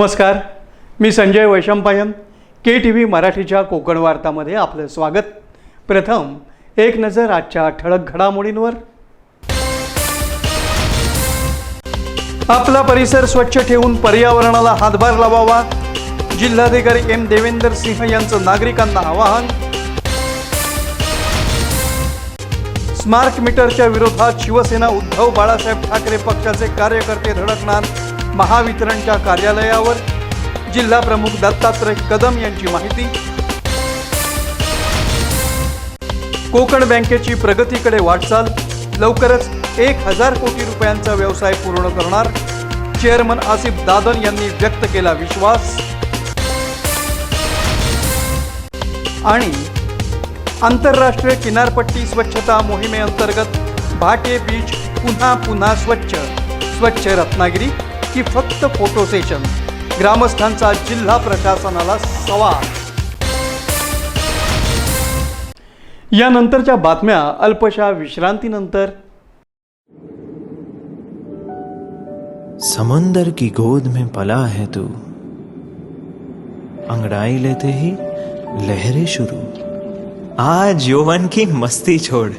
नमस्कार. मी Sanjay Vaishampayan K T V मराठीच्या कोकण वार्तामध्ये आपलं स्वागत. प्रथम एक नजर आजच्या ठळक घडामोडींवर. आपला परिसर स्वच्छ ठेवून पर्यावरणाला हातभार लावावा. जिल्हाधिकारी एम देवेंदर सिंह यांचं नागरिकांना आवाहन. स्मार्ट मीटरच्या विरोधात शिवसेना उद्धव बाळासाहेब ठाकरे पक्षाचे कार्यकर्ते धडकणार. महावितरणच्या कार्यालयावर जिल्हा प्रमुख दत्तात्रय कदम यांची माहिती. कोकण बँकेची प्रगतीकडे वाटचाल. लवकरच एक हजार कोटी रुपयांचा व्यवसाय पूर्ण करणार. चेअरमन आसिफ दादन यांनी व्यक्त केला विश्वास. आणि आंतरराष्ट्रीय किनारपट्टी स्वच्छता मोहिमेअंतर्गत भाटे बीच पुन्हा पुन्हा स्वच्छ. स्वच्छ रत्नागिरी. की फक्त फोटो सेशन ग्रामस्थांचा जिल्हा प्रशासनाला सवाल. यानंतरच्या बातम्या अल्पशा विश्रांतीनंतर. समंदर की गोद में पला है तू. अंगड़ाई लेते ही लहरें शुरू. आज यौवन की मस्ती छोड़.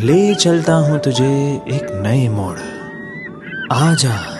ले चलता हूं तुझे एक नए मोड़. आजा.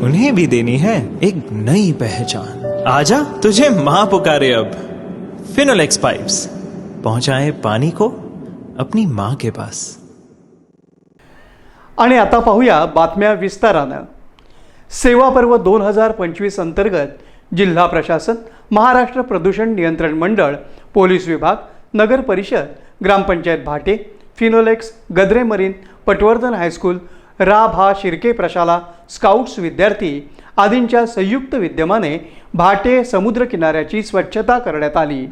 उन्हें भी देनी है एक नई पहचान। आजा तुझे मां पुकारे अब। फिनोलेक्स पाइप्स पहुंचाए पानी को अपनी मां के पास। आणि आता पाहूया बातम्या विस्तारानं. सेवा पर्व दोन हजार पंचवीस अंतर्गत जिल्हा प्रशासन महाराष्ट्र प्रदूषण नियंत्रण मंडळ पोलीस विभाग नगर परिषद ग्रामपंचायत Bhate Finolex Gadre marine Patwardhan high school Ra Bha Shirke प्रशाला स्काउट्स विद्यार्थी आदींच्या संयुक्त विद्यमाने भाटे समुद्रकिनाऱ्याची स्वच्छता करण्यात आली.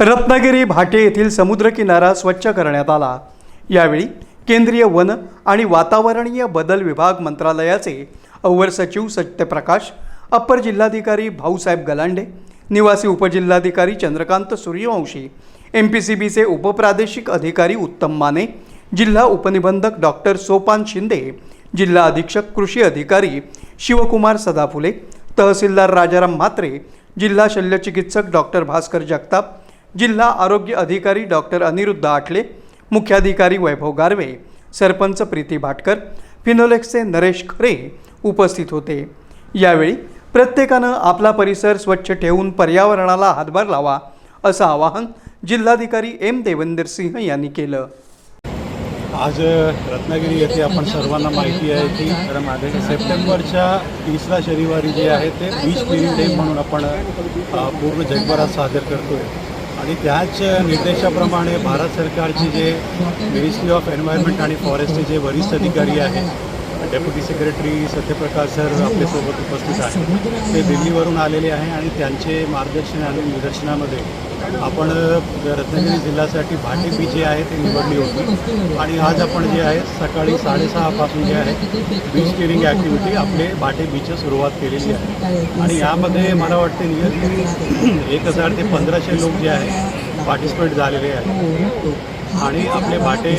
रत्नागिरी भाटे येथील समुद्रकिनारा स्वच्छ करण्यात आला. यावेळी केंद्रीय वन आणि वातावरणीय बदल विभाग मंत्रालयाचे अव्वर सचिव सत्यप्रकाश अप्पर जिल्हाधिकारी भाऊसाहेब गलांडे निवासी उपजिल्हाधिकारी Chandrakant Suryavanshi M P C बीचे उपप्रादेशिक अधिकारी उत्तम माने जिल्हा उपनिबंधक डॉक्टर सोपान शिंदे जिल्हा अधीक्षक कृषी अधिकारी शिवकुमार सदाफुले तहसीलदार राजाराम म्हात्रे जिल्हा शल्यचिकित्सक डॉक्टर भास्कर जगताप जिल्हा आरोग्य अधिकारी डॉक्टर अनिरुद्ध आठले मुख्याधिकारी वैभव गारवे सरपंच प्रीती भाटकर फिनोलेक्सचे नरेश खरे उपस्थित होते. यावेळी प्रत्येकानं आपला परिसर स्वच्छ ठेवून पर्यावरणाला हातभार लावा असं आवाहन जिल्हाधिकारी एम. देवेंदर सिंह यांनी केलं. आज रत्नागिरी येथे आपण सर्वांना माहिती आहे की सप्टेंबरच्या तिसरा शनिवारी जे आहे ते बीच क्लिनिंग डे म्हणून आपण पूर्ण जगभरात सादर करतो आहे आणि त्याच निर्देशाप्रमाणे भारत सरकारचे जे मिनिस्ट्री ऑफ एन्व्हायरमेंट आणि फॉरेस्टचे जे वरिष्ठ अधिकारी आहेत डेप्युटी सेक्रेटरी सत्यप्रकाश सर आपल्यासोबत उपस्थित आहेत. ते दिल्लीवरून आलेले आहे आणि त्यांचे मार्गदर्शन आणि निदर्शनामध्ये आपण रत्नागिरी जिल्ह्यासाठी भाटी बीच जे आहे ते निवडली होती. आणि आज आपण जे आहे सकाळी साडेसहापासून जे आहे बीच क्लिनिंग ॲक्टिव्हिटी आपले भाटे बीचची सुरुवात केलेली आहे. आणि यामध्ये मला वाटते नियरली एक हजार ते पंधराशे लोक जे आहे पार्टिसिपेट झालेले आहेत. आणि आपले भाटे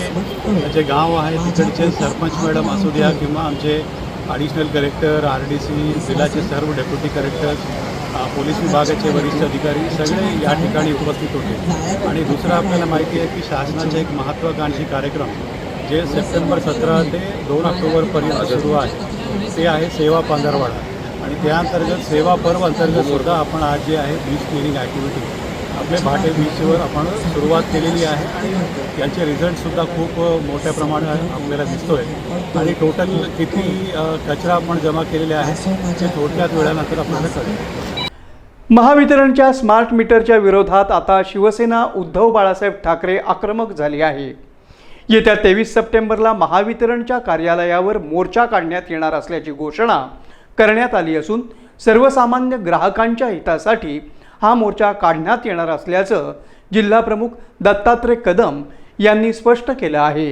जे गाव आहे तिकडचे सरपंच मॅडम असू द्या किंवा आमचे additional collector R D C जिल्ह्याचे सर्व डेप्युटी कलेक्टर्स पोलीस विभागाचे वरिष्ठ अधिकारी सगळे या ठिकाणी उपस्थित होते. आणि दुसरं आपल्याला माहिती आहे की शासनाचे एक महत्त्वाकांक्षी कार्यक्रम जे सप्टेंबर सतरा ते दोन ऑक्टोबरपर्यंत सुरू आहे ते आहे सेवा पंधरवाडा. आणि त्या अंतर्गत सेवा पर्व अंतर्गत सुद्धा आपण आज जे आहे बीच क्लिनिंग ॲक्टिव्हिटी आपले भाटे बीचवर आपण सुरुवात केलेली आहे. आणि याचे रिझल्टसुद्धा खूप मोठ्या प्रमाणात आपल्याला दिसतो आहे आणि टोटल किती कचरा आपण जमा केलेले आहे ते थोडक्यात वेळानंतर आपल्याला कळेल महावितरणच्या स्मार्ट मीटरच्या विरोधात आता शिवसेना उद्धव बाळासाहेब ठाकरे आक्रमक झाली आहे. येत्या तेवीस सप्टेंबरला महावितरणच्या कार्यालयावर मोर्चा काढण्यात येणार असल्याची घोषणा करण्यात आली असून सर्वसामान्य ग्राहकांच्या हितासाठी हा मोर्चा काढण्यात येणार असल्याचं जिल्हाप्रमुख दत्तात्रय कदम यांनी स्पष्ट केलं आहे.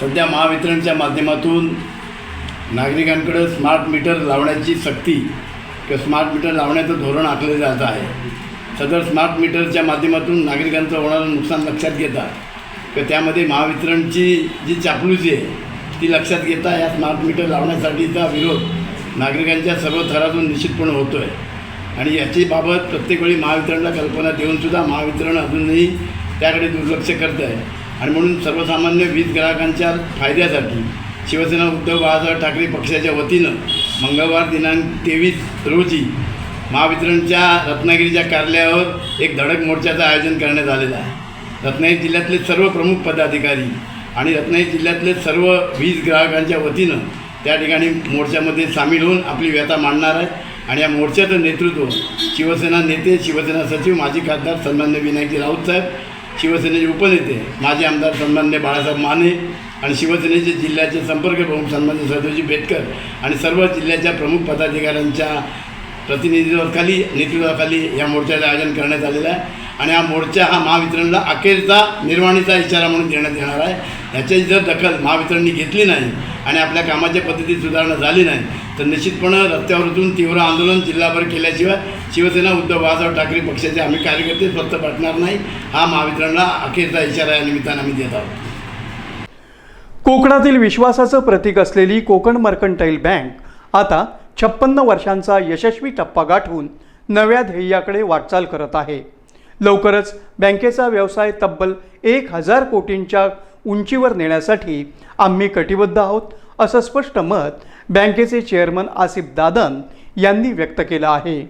सध्या महावितरणच्या माध्यमातून नागरिकांकडं स्मार्ट मीटर लावण्याची सक्ती किंवा स्मार्ट मीटर लावण्याचं धोरण आखलं जात आहे. सदर स्मार्ट मीटरच्या माध्यमातून नागरिकांचं होणारं नुकसान लक्षात घेता किंवा त्यामध्ये महावितरणची जी चापलूसी आहे ती लक्षात घेता या स्मार्ट मीटर लावण्यासाठीचा विरोध नागरिकांच्या सर्व थरातून निश्चितपणे होतो आहे आणि याची बाबत प्रत्येक वेळी महावितरणला कल्पना देऊनसुद्धा महावितरण अजूनही त्याकडे दुर्लक्ष करत आहे. आणि म्हणून सर्वसामान्य वीज ग्राहकांच्या फायद्यासाठी शिवसेना उद्धव बाळासाहेब ठाकरे पक्षाच्या वतीनं मंगळवार दिनांक तेवीस रोजी महावितरणच्या रत्नागिरीच्या कार्यालयावर एक धडक मोर्चाचं आयोजन करण्यात आलेलं आहे. रत्नागिरी जिल्ह्यातले सर्व प्रमुख पदाधिकारी आणि रत्नागिरी जिल्ह्यातले सर्व वीज ग्राहकांच्या वतीनं त्या ठिकाणी मोर्चामध्ये सामील होऊन आपली व्यथा मांडणार आहे. आणि या मोर्चाचं नेतृत्व शिवसेना नेते शिवसेना सचिव माजी खासदार सन्मान्य विनायकी राऊत साहेब शिवसेनेचे उपनेते माजी आमदार सन्मान्य बाळासाहेब माने आणि शिवसेनेचे जिल्ह्याचे संपर्क प्रमुख सन्मान्य सदोजी बेटकर आणि सर्व जिल्ह्याच्या प्रमुख पदाधिकाऱ्यांच्या प्रतिनिधित्वाखाली नेतृत्वाखाली या मोर्चाचं आयोजन करण्यात आलेलं आहे. आणि हा मोर्चा हा महावितरणला अखेरचा निर्वाणीचा इशारा म्हणून देण्यात येणार आहे. ह्याच्याची जर दखल महावितरणनी घेतली नाही आणि आपल्या कामाच्या पद्धतीत सुधारणा झाली नाही तर निश्चितपणे रस्त्यावर उतरून तीव्र आंदोलन जिल्हाभर केल्याशिवाय शिवसेना उद्धव बाळासाहेब ठाकरे पक्षाचे आम्ही कार्यकर्ते स्वस्त पाठणार नाही हा महावितरणला अखेरचा इशारा या निमित्तानं आम्ही देत आहोत. कोकणातील विश्वासाचं प्रतीक असलेली कोकण मर्कंटाईल बँक आता छप्पन्न वर्षांचा यशस्वी टप्पा गाठून नव्या ध्येयाकडे वाटचाल करत आहे. लवकरच बँकेचा व्यवसाय तब्बल एक हजार कोटींच्या उंचीवर नेण्यासाठी आम्ही कटिबद्ध आहोत असं स्पष्ट मत बँकेचे चेअरमन आसिफ दादन यांनी व्यक्त केलं आहे.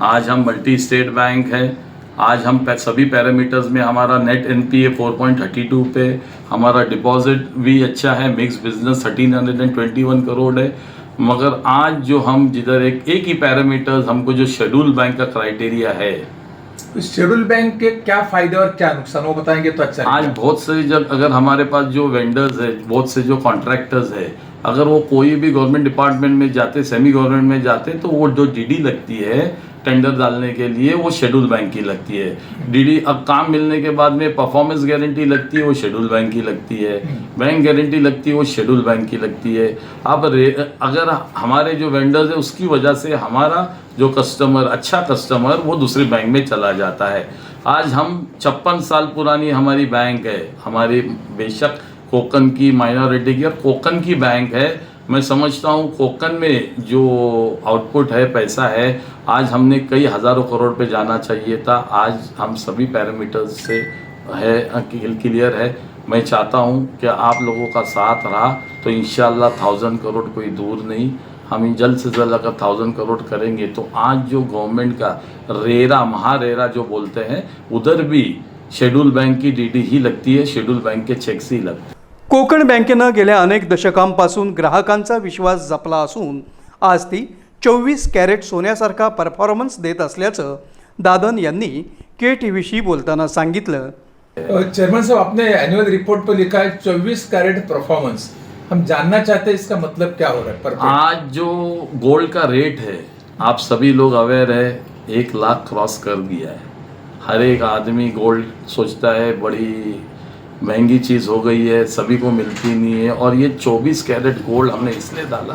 आज हम मल्टी स्टेट बैंक है। आज हम सभी पैरामीटर्स में हमारा net N P A four point thirty two पे हमारा डिपॉजिट भी अच्छा है। Mix business thirteen hundred and twenty one crore है। मगर आज जो हम जिधर एक एक ही पैरामीटर्स हमको जो शेड्यूल बैंक का क्राइटेरिया है शेड्यूल बैंक के क्या फ़ायदे और क्या नुकसान वो बताएँगे तो अच्छा आज बहुत से जब अगर हमारे पास जो वेंडर्स है बहुत से जो कॉन्ट्रैक्टर्स है अगर वो कोई भी गवर्नमेंट डिपार्टमेंट में जाते सेमी गवर्नमेंट में जाते तो वो जो डीडी लगती है टेंडर डालने के लिए वो शेड्यूल बैंक की लगती है। डीडी अब काम मिलने के बाद में परफॉर्मेंस गारंटी लगती है, वो शेड्यूल बैंक की लगती है। बैंक गारंटी लगती है, वो शेड्यूल बैंक की लगती है। अब अगर हमारे जो वेंडर्स है, उसकी वजह से हमारा जो कस्टमर अच्छा कस्टमर वो दूसरे बैंक में चला जाता है। आज हम छप्पन साल पुरानी हमारी बैंक है। हमारी बेशक कोकन की माइनॉरिटी की और कोकन की बैंक है। मैं समझता हूँ कोकन में जो आउटपुट है, पैसा है, आज हमने कई हज़ारों करोड़ पे जाना चाहिए था। आज हम सभी पैरामीटर्स से है क्लियर है। मैं चाहता हूँ कि आप लोगों का साथ रहा तो इन थाउज़ेंड करोड़ कोई दूर नहीं। हम जल्द से जल्द अगर थाउज़ेंड करोड़ करेंगे तो आज जो गवर्नमेंट का रेरा, महारेरा जो बोलते हैं, उधर भी शेड्यूल बैंक की डीडी ही लगती है शेड्यूल बैंक के चेक्स ही लगते हैं। कोकण बँकेनं गेल्या अनेक दशकांपासून ग्राहकांचा विश्वास जपला असून आज ती चोवीस कॅरेट सोन्यासारखा परफॉर्मन्स देत असल्याचं दादन यांनी के टी व्हीशी बोलताना सांगितलं. चेयरमैन साहब आपने एनुअल रिपोर्ट पर लिखा है चौबीस कैरेट परफॉर्मेंस हम जानना चाहते हैं इसका मतलब क्या हो रहा है पर आज जो गोल्ड का रेट है आप सभी लोग अवेयर है एक लाख क्रॉस कर दिया है। हर एक आदमी गोल्ड सोचता है बड़ी महँगी चीज़ हो गई है सभी को मिलती नहीं है और ये 24 कैरेट गोल्ड हमने इसलिए डाला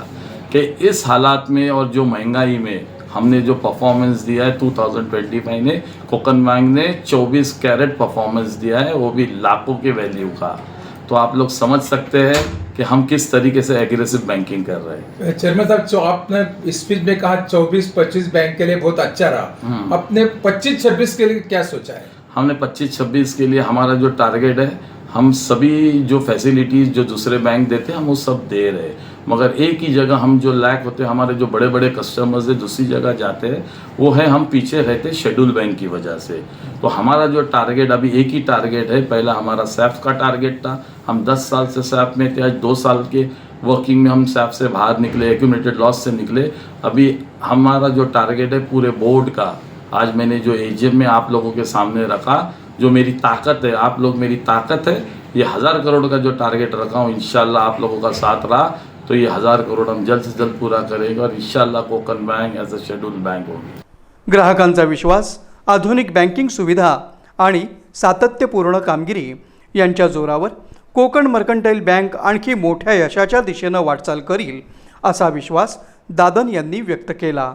कि इस हालात में और जो महँगाई में हमने जो परफॉर्मेंस दिया है 2025 में कोकन बैंक ने 24 कैरेट परफॉर्मेंस दिया है वो भी लाखों के वैल्यू का। तो आप लोग समझ सकते हैं कि हम किस तरीके से एग्रेसिव बैंकिंग कर रहे हैं। चेयरमैन साहब जो आपने स्पीच में कहा 24-25 बैंक के लिए बहुत अच्छा रहा। अपने 25-26 के लिए क्या सोचा है? हमने 25-26 के लिए हमारा जो टारगेट है हम सभी जो फैसिलिटीज़ जो दूसरे बैंक देते हैं, हम वो सब दे रहे हैं। मगर एक ही जगह हम जो लैक होते हैं, हमारे जो बड़े बड़े कस्टमर्स है, दूसरी जगह जाते हैं, वो है हम पीछे रहते शेड्यूल बैंक की वजह से। तो हमारा जो टारगेट अभी एक ही टारगेट है, पहला हमारा सैफ का टारगेट था। हम 10 साल से सैफ में थे, आज दो साल के वर्किंग में हम सैफ से बाहर निकले एक्यूमुलेटेड लॉस से निकले। अभी हमारा जो टारगेट है पूरे बोर्ड का, आज मैंने जो एजीएम में आप लोगों के सामने रखा जो मेरी ताकत है आप लोग मेरी ताकत है ये हज़ार करोड़ का जो टारगेट रखा हूँ इंशाल्लाह आप लोगों का साथ रहा तो ये हज़ार करोड़ हम जल्द से जल्द पूरा करेंगे और इंशाल्लाह Konkan bank as a scheduled bank होगी। ग्राहकांचा विश्वास आधुनिक बँकिंग सुविधा आणि सातत्यपूर्ण कामगिरी यांच्या जोरावर कोकण मर्कंटाईल बँक आणखी मोठ्या यशाच्या दिशेनं वाटचाल करील असा विश्वास दादन यांनी व्यक्त केला.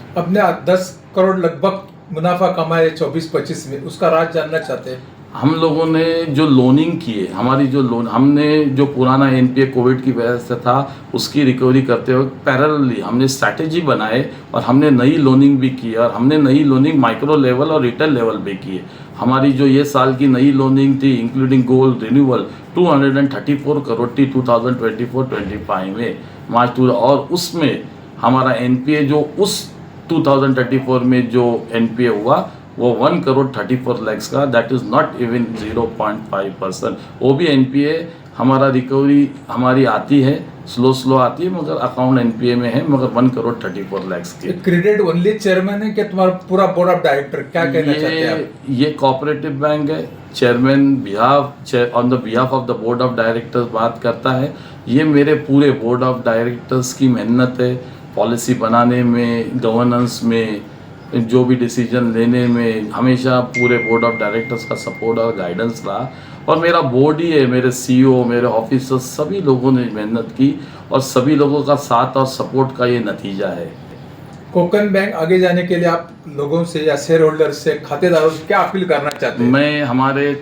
अपने 10 करोड़ लगभग मुनाफा कमाए 24-25 में, उसका राज जानना चाहते हैं। हम लोगों ने जो लोनिंग की है हमारी जो लोन हमने जो पुराना एनपीए कोविड की वजह से था, उसकी रिकवरी करते हुए पैरेलली हमने स्ट्रैटेजी बनाए और हमने नई लोनिंग भी की और हमने नई लोनिंग माइक्रो लेवल और रिटेल लेवल पे की है हमारी जो ये साल की नई लोनिंग थी इंक्लूडिंग गोल्ड रिन्यूअल 234 करोड़ थी 2024-25 में। मार्च टू और उसमें हमारा एनपीए जो उस 2034 में जो एनपीए हुआ वो one crore thirty four lakhs का that is not even zero point five percent वो भी एनपीए हमारा रिकवरी हमारी आती है स्लो स्लो आती है मगर अकाउंट एनपीए में है मगर one crore thirty four lakhs की क्रेडिट ओनली चेयरमैन है कि तुम्हारा पूरा बोर्ड ऑफ़ डायरेक्टर क्या कहना चाहते हैं ये आप? ये कोऑपरेटिव बैंक है chairman behalf on the behalf of the board of directors बात करता है। ये मेरे पूरे बोर्ड ऑफ़ डायरेक्टर्स की मेहनत है पॉलिसी बनाने में गवर्नेंस में जो भी डिसीज़न लेने में हमेशा पूरे बोर्ड ऑफ़ डायरेक्टर्स का सपोर्ट और गाइडेंस रहा। और मेरा बोर्ड ही है मेरे सीईओ मेरे ऑफिसर्स सभी लोगों ने मेहनत की और सभी लोगों का साथ और सपोर्ट का ये नतीजा है। कोकन बैंक आगे जाने के लिए आप लोगों से या शेयर होल्डर से खातेदारों से क्या अपील करना चाहते हैं? मैं हमारे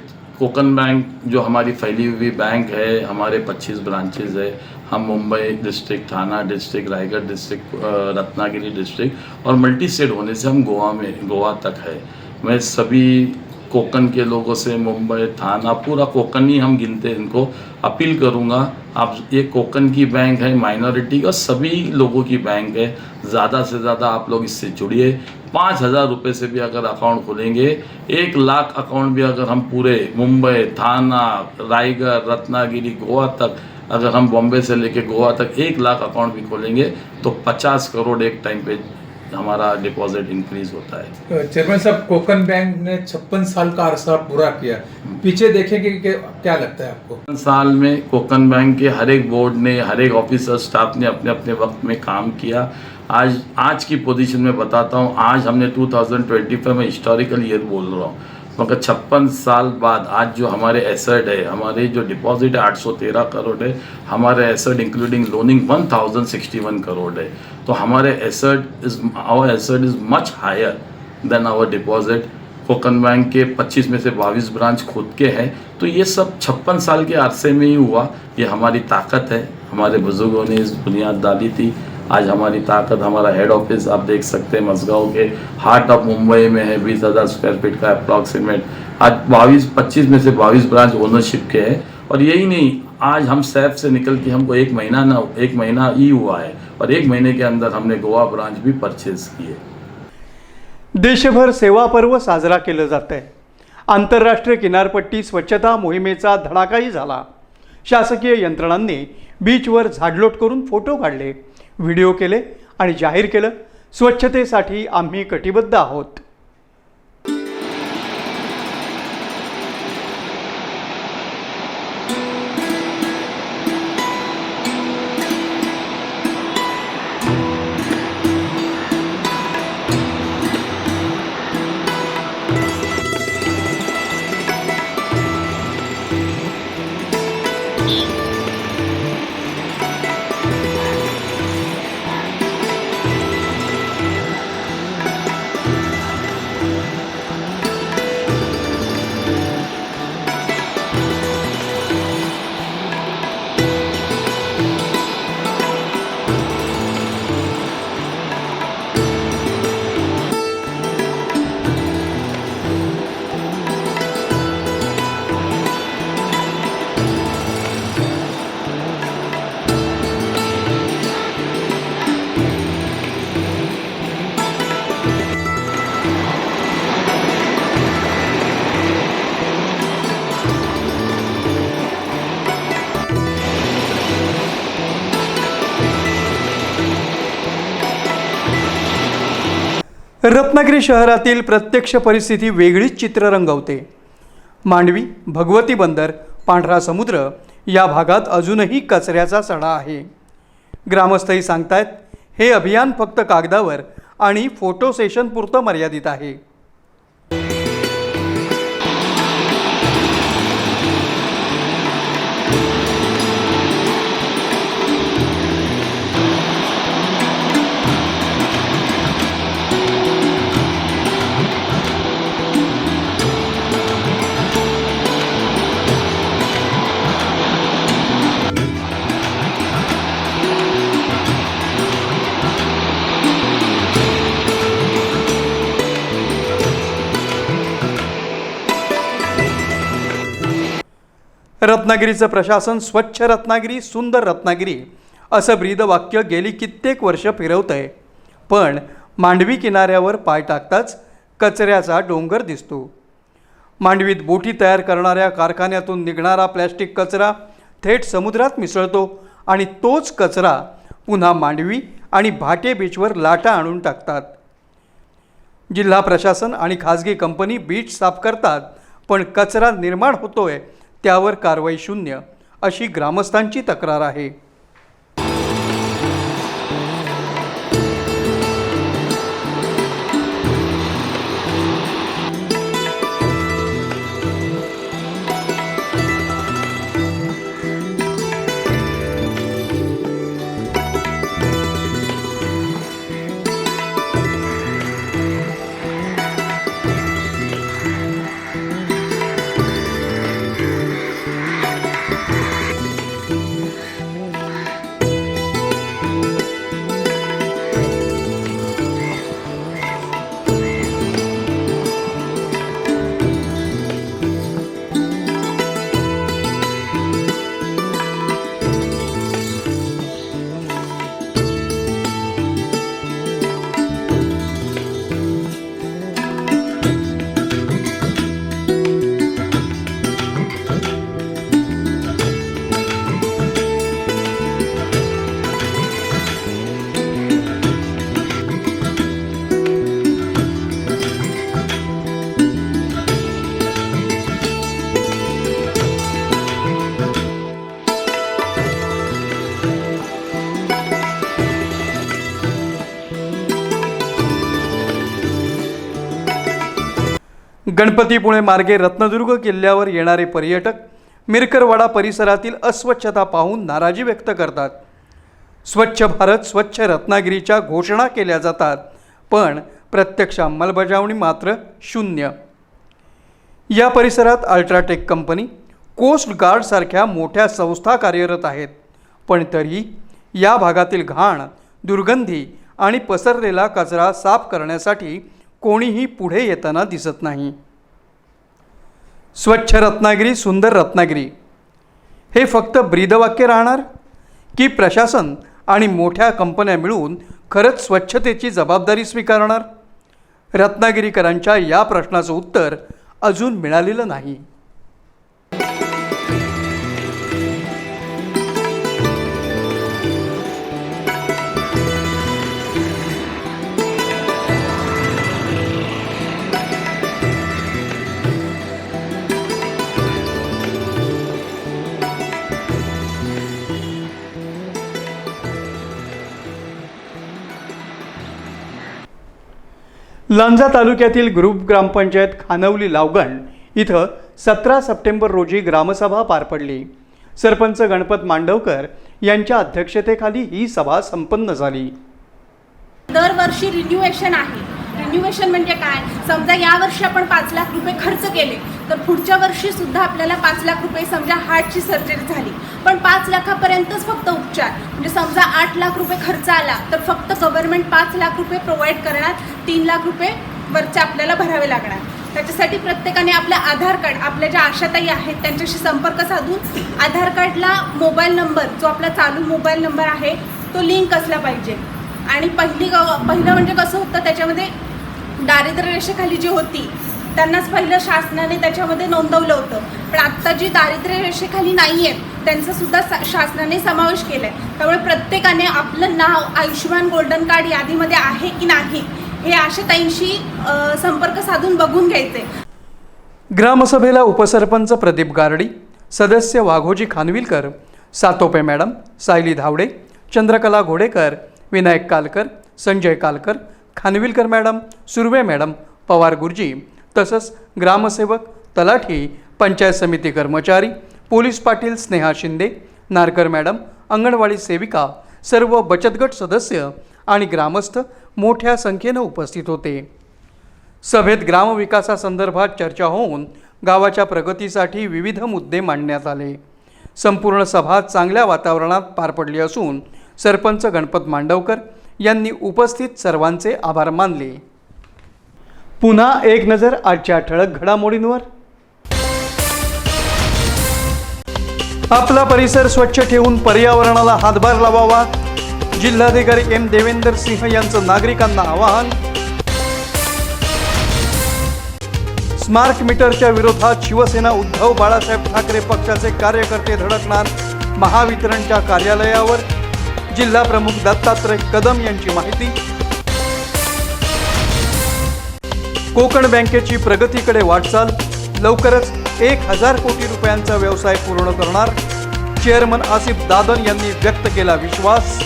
कोकन बैंक जो हमारी फैली हुई बैंक है, हमारे 25 ब्रांचेज है, हम Mumbai district Thane district Raigad district Ratnagiri district और मल्टी स्टेट होने से हम गोवा में, गोवा तक है। मैं सभी कोकन के लोगों से, मुंबई, थाना, पूरा कोकन ही हम गिनते हैं इनको। अपील करूँगा, आप, ये कोकन की बैंक है, माइनॉरिटी का सभी लोगों की बैंक है। ज़्यादा से ज़्यादा आप लोग इससे जुड़िए। पाँच हज़ार रुपये से भी अगर अकाउंट खोलेंगे, एक लाख अकाउंट भी अगर हम पूरे मुंबई, थाना, रायगढ़, रत्नागिरी, गोवा तक, अगर हम बॉम्बे से लेके गोवा तक एक लाख अकाउंट भी खोलेंगे तो पचास करोड़ एक टाइम पे हमारा डिपॉजिट इंक्रीज होता है। चेयरमैन साहब कोकन बैंक ने छप्पन साल का अरसा पूरा किया। पीछे देखेंगे कि क्या लगता है आपको? साल में कोकन बैंक के हर एक बोर्ड ने हर एक ऑफिसर स्टाफ ने अपने अपने वक्त में काम किया। आज आज की पोजीशन में बताता हूँ आज हमने 2025 में हिस्टोरिकल ईयर बोल रहा हूँ। मगर छप्पन साल बाद आज जो हमारे एसेट है, हमारे जो डिपॉजिट है 813 करोड़ है, हमारे एसेट इंक्लूडिंग लोनिंग 1061 करोड़ है। तो हमारे asset is our asset is much higher than our deposit Konkan bank के 25 में से 22 ब्रांच खुद के हैं। तो ये सब छप्पन साल के अरसे में ही हुआ। ये हमारी ताकत है। हमारे बुज़ुर्गों ने इस बुनियाद डाली थी। आज हमारी ताकत हमारा हेड ऑफिस आप देख सकते हैं मसगांव के हार्ट ऑफ मुंबई में है बीस हज़ार स्क्वायर फीट का अप्रॉक्सीमेट आज बाईस पच्चीस में से बाईस ब्रांच ओनरशिप के हैं। और यही नहीं आज हम सैफ से निकल के हमको एक महीना ना एक महीना ही हुआ है। और एक महीने के अंदर हमने गोवा ब्रांच भी परचेज की है देशभर सेवा पर्व साजरा केलं जात आहे आंतरराष्ट्रीय किनारपट्टी स्वच्छता मोहिमेचा धडाकाही झाला। शासकीय यंत्रणांनी बीचवर झाडलोट करून फोटो काढले. व्हिडिओ केले आणि जाहीर केलं. स्वच्छतेसाठी आम्ही कटिबद्ध आहोत. रत्नागिरी शहरातील प्रत्यक्ष परिस्थिती वेगळीच चित्र रंगवते. मांडवी भगवती बंदर पांढरा समुद्र या भागात अजूनही कचऱ्याचा सडा आहे. ग्रामस्थही सांगतायत हे अभियान फक्त कागदावर आणि फोटो सेशनपुरतं मर्यादित आहे. रत्नागिरीचं प्रशासन स्वच्छ रत्नागिरी सुंदर रत्नागिरी असं ब्रीदवाक्य गेली कित्येक वर्ष फिरवतं आहे पण मांडवी किनाऱ्यावर पाय टाकताच कचऱ्याचा डोंगर दिसतो. मांडवीत बोटी तयार करणाऱ्या कारखान्यातून निघणारा प्लॅस्टिक कचरा थेट समुद्रात मिसळतो आणि तोच कचरा पुन्हा मांडवी आणि भाटे बीचवर लाटा आणून टाकतात. जिल्हा प्रशासन आणि खाजगी कंपनी बीच साफ करतात पण कचरा निर्माण होतोय त्यावर कारवाई शून्य अशी ग्रामस्थांची तक्रार आहे. गणपतीपुळे मार्गे रत्नदुर्ग किल्ल्यावर येणारे पर्यटक मिरकरवाडा परिसरातील अस्वच्छता पाहून नाराजी व्यक्त करतात. स्वच्छ भारत स्वच्छ रत्नागिरीच्या घोषणा केल्या जातात पण प्रत्यक्ष अंमलबजावणी मात्र शून्य. या परिसरात अल्ट्राटेक कंपनी कोस्ट गार्डसारख्या मोठ्या संस्था कार्यरत आहेत. पण तरीही या भागातील घाण दुर्गंधी आणि पसरलेला कचरा साफ करण्यासाठी कोणीही पुढे येताना दिसत नाही. स्वच्छ रत्नागिरी सुंदर रत्नागिरी. हे फक्त ब्रीदवाक्य राहणार? की प्रशासन आणि मोठ्या कंपन्या मिळून खरंच स्वच्छतेची जबाबदारी स्वीकारणार? रत्नागिरीकरांच्या या प्रश्नाचं उत्तर अजून मिळालेलं नाही. लांजा तालुक्यातील ग्रुप ग्रामपंचायत खानवली लावगण इथं सतरा सप्टेंबर रोजी ग्रामसभा पार पडली. सरपंच गणपत मांडवकर यांच्या अध्यक्षतेखाली ही सभा संपन्न झाली. दरवर्षी रिन्युएशन आहे. रिन्युएशन म्हणजे काय? समजा या वर्षी आपण पाच लाख रुपये खर्च केले तर पुढच्या वर्षी सुद्धा आपल्याला पाच लाख रुपये समजा हार्टची सर्जरी झाली. पण पाच लाखापर्यंतच फक्त उपचार. म्हणजे समजा आठ लाख रुपये खर्च आला तर फक्त गव्हर्नमेंट पाच लाख रुपये प्रोव्हाइड करणार तीन लाख रुपये वरचे आपल्याला भरावे लागणार. त्याच्यासाठी प्रत्येकाने आपलं आधार कार्ड आपल्या ज्या आशाताई आहेत त्यांच्याशी संपर्क साधून आधार कार्डला मोबाईल नंबर जो आपला चालू मोबाईल नंबर आहे तो लिंक असला पाहिजे. आणि पहिली ग- पहिलं म्हणजे कसं होतं त्याच्यामध्ये दारिद्र्य रेषेखाली जी होती त्यांनाच पहिलं शासनाने त्याच्यामध्ये नोंदवलं होतं. पण आत्ता जी दारिद्र्य रेषेखाली नाही आहेत त्यांचा सुद्धा शासनाने समावेश केला आहे त्यामुळे प्रत्येकाने आपलं नाव आयुष्यमान गोल्डन कार्ड यादीमध्ये आहे की नाही हे आशाताईंशी अ, संपर्क साधून बघून घ्यायचे ग्रामसभेला उपसरपंच प्रदीप गारडी सदस्य Waghoji Khanvilkar Satope madam Sayali Dhawade Chandrakala Ghodekar Vinayak Kalkar Sanjay Kalkar Khanvilkar madam Surve madam Pawar गुरुजी तसंच ग्रामसेवक तलाठी पंचायत समिती कर्मचारी पोलीस पाटील स्नेहा शिंदे नारकर मॅडम अंगणवाडी सेविका सर्व बचतगट सदस्य आणि ग्रामस्थ मोठ्या संख्येनं उपस्थित होते. सभेत ग्रामविकासासंदर्भात चर्चा होऊन गावाच्या प्रगतीसाठी विविध मुद्दे मांडण्यात आले. संपूर्ण सभा चांगल्या वातावरणात पार पडली असून सरपंच गणपत मांडवकर यांनी उपस्थित सर्वांचे आभार मानले. पुन्हा एक नजर आजच्या ठळक घडामोडींवर. आपला परिसर स्वच्छ ठेवून पर्यावरणाला हातभार लावावा जिल्हाधिकारी एम देवेंदर सिंह यांचं नागरिकांना आवाहन. स्मार्ट मीटरच्या विरोधात शिवसेना उद्धव बाळासाहेब ठाकरे पक्षाचे कार्यकर्ते धडकणार महावितरणच्या कार्यालयावर. जिल्हा प्रमुख दत्तात्रय कदम यांची माहिती. कोकण बँकेची प्रगतीकडे वाटचाल. लवकरच एक हजार कोटी रुपयांचा व्यवसाय पूर्ण करणार. चेअरमन आसिफ दादन यांनी व्यक्त केला विश्वास.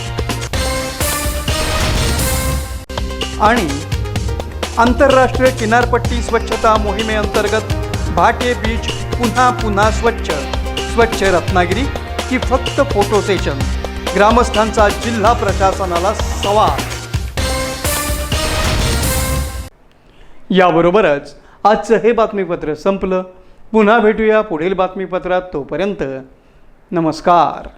आणि आंतरराष्ट्रीय किनारपट्टी स्वच्छता मोहिमेअंतर्गत भाटे बीच पुन्हा पुन्हा स्वच्छ. स्वच्छ रत्नागिरी की फक्त फोटो सेशन ग्रामस्थांचा जिल्हा प्रशासनाला सवाल. याबरोबरच आजचं हे बातमीपत्र संपलं. पुन्हा भेटूया पुढील बातमीपत्रात तोपर्यंत. नमस्कार.